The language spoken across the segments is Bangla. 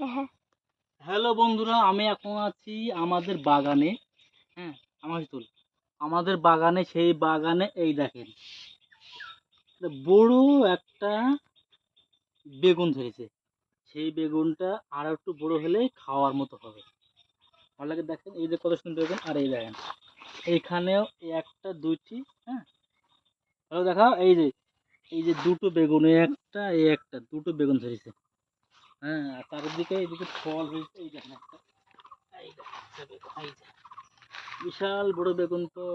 হ্যাঁ। হ্যালো বন্ধুরা, আমি এখন আছি আমাদের বাগানে। হ্যাঁ আমার তুল। আমাদের বাগানে, সেই বাগানে, এই দেখেন। বড় একটা বেগুন ধরেছে। সেই বেগুনটা আর একটু বড় হলে খাওয়ার মতো হবে। লাগে দেখেন, এই যে কত সুন্দর বেগুন, আর এই দেখেন। এইখানেও একটা, দুইটি হ্যাঁ। ভালো দেখাও, এই যে এই যে দুটো বেগুন, একটা, এই একটা, দুটো বেগুন ধরেছে। হ্যাঁ চারিদিকে এইদিকে ফল হয়েছে। এই দেখেন একটা। বিশাল বড় বেগুন তো।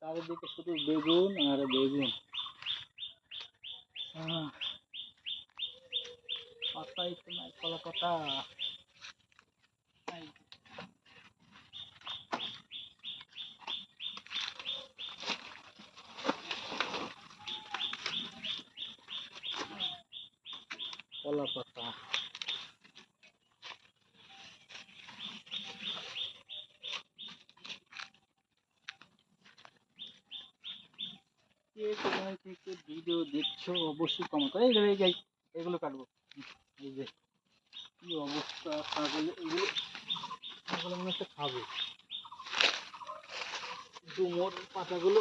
চারিদিকে শুধু বেগুন আর বেগুন। পাতাই তো নাই কলা পাতা এই যে। কোথায় থেকে ভিডিও দেখছ? অবশ্যই কমেন্ট করে। এই যে, এই এগুলো কাটবো। এই যে কি অবস্থা? ছাগল এগুলো এগুলো মনে হচ্ছে খাবে। ডুমোর পাতাগুলো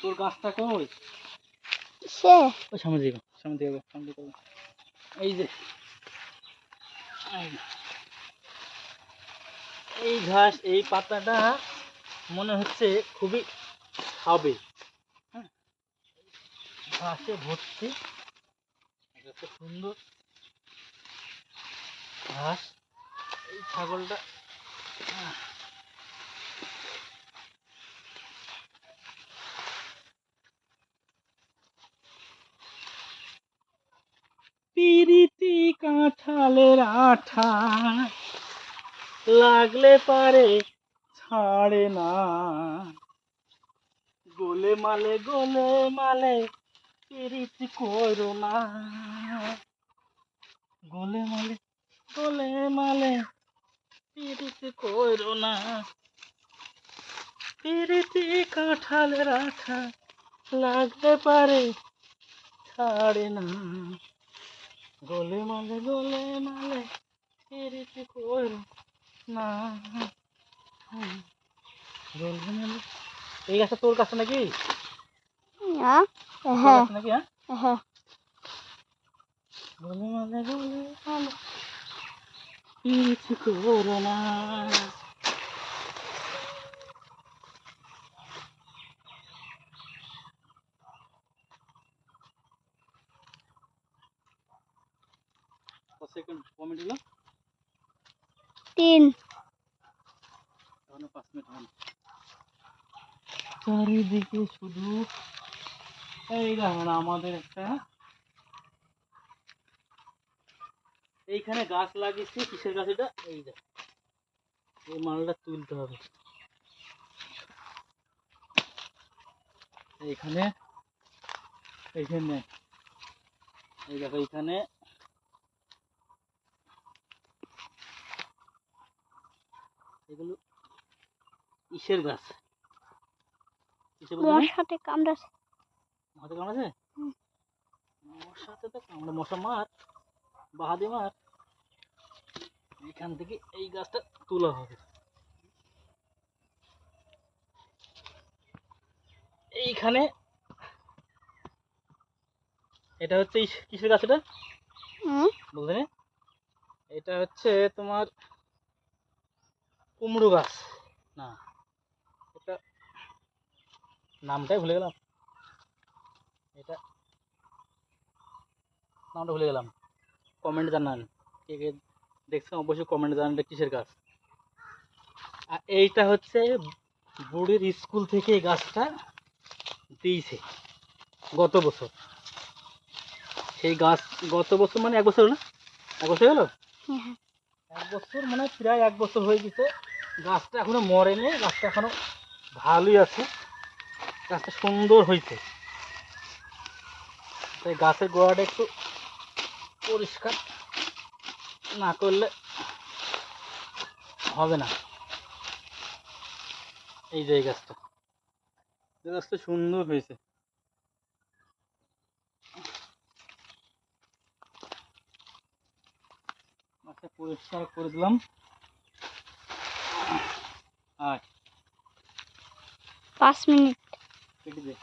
তোর গাছটা কই সে। ওই সামনে দিকে সামনে দিকে সামনে দিকে এই যে। এই ঘাস এই পাতাটা মনে হচ্ছে খুবই খাবে। হ্যাঁ। ঘাসে ভর্তি। এত সুন্দর ঘাস। এই ছাগলটা আহ, পিরিতি কাঁঠালের আঠা লাগলে পারে ছাড়ে না। গোলে মালে গোলে মালে পিরিতি করো না। গোলে মালে গোলে মালে পিরিতি করো না। পিরিতি কাঁঠালের আঠা লাগলে পারে ছাড়ে না। গোলে মালে গোলে মালে পিরিতি করো? না। গোলে মালে। এই গাছটা তোর কাছে নাকি? হ্যাঁ। হ্যাঁ নাকি হ্যাঁ? হ্যাঁ। গোলে মালে গোলে মালে পিরিতি করো না? সেকেন্ড কমেন্ট হলো? তিন। পাঁচ মিনিট হয়নি চারিদিকে শুধু এই দেখেন আমাদের একটা এইখানে গাছ লাগিয়েছি কিসের গাছ এটা? এই দেখ এই মালটা তুলতে হবে। এইখানে এইখানে। এই দেখো এইখানে এগুলো ইসের গাছ? মশাতে কামড়াছে হাতে কামড়াছে মশাতে তো কামড়ে মশা মার বাহাদি মার। এখান থেকে এই গাছটা তোলা হবে। এইখানে এটা হচ্ছে কিসের গাছ এটা? এটা হচ্ছে তোমার কুমড়ো গাছ। না, এটা নামটাই ভুলে গেলাম। এটা নামটা ভুলে গেলাম। কমেন্ট জানান। কে কে দেখছেন, অবশ্যই কমেন্ট জানান এটা কিসের গাছ। আর এইটা হচ্ছে বুড়ির স্কুল থেকে এই গাছটা দিয়েছে গত বছর। সেই গাছ গত বছর মানে এক বছর না? এক বছর হলো হ্যাঁ। এক বছর মানে প্রায় এক বছর হয়ে গেছে। গাছটা এখনও মরেনি গাছটা এখনও ভালোই আছে। গাছটা সুন্দর হয়েছে। তাই গাছের গোড়াটা একটু পরিষ্কার না করলে হবে না। এই যে এই গাছটা। এই গাছটা সুন্দর হয়েছে। আচ্ছা পরিষ্কার করে দিলাম। আর পাঁচ মিনিট। কেটে দে।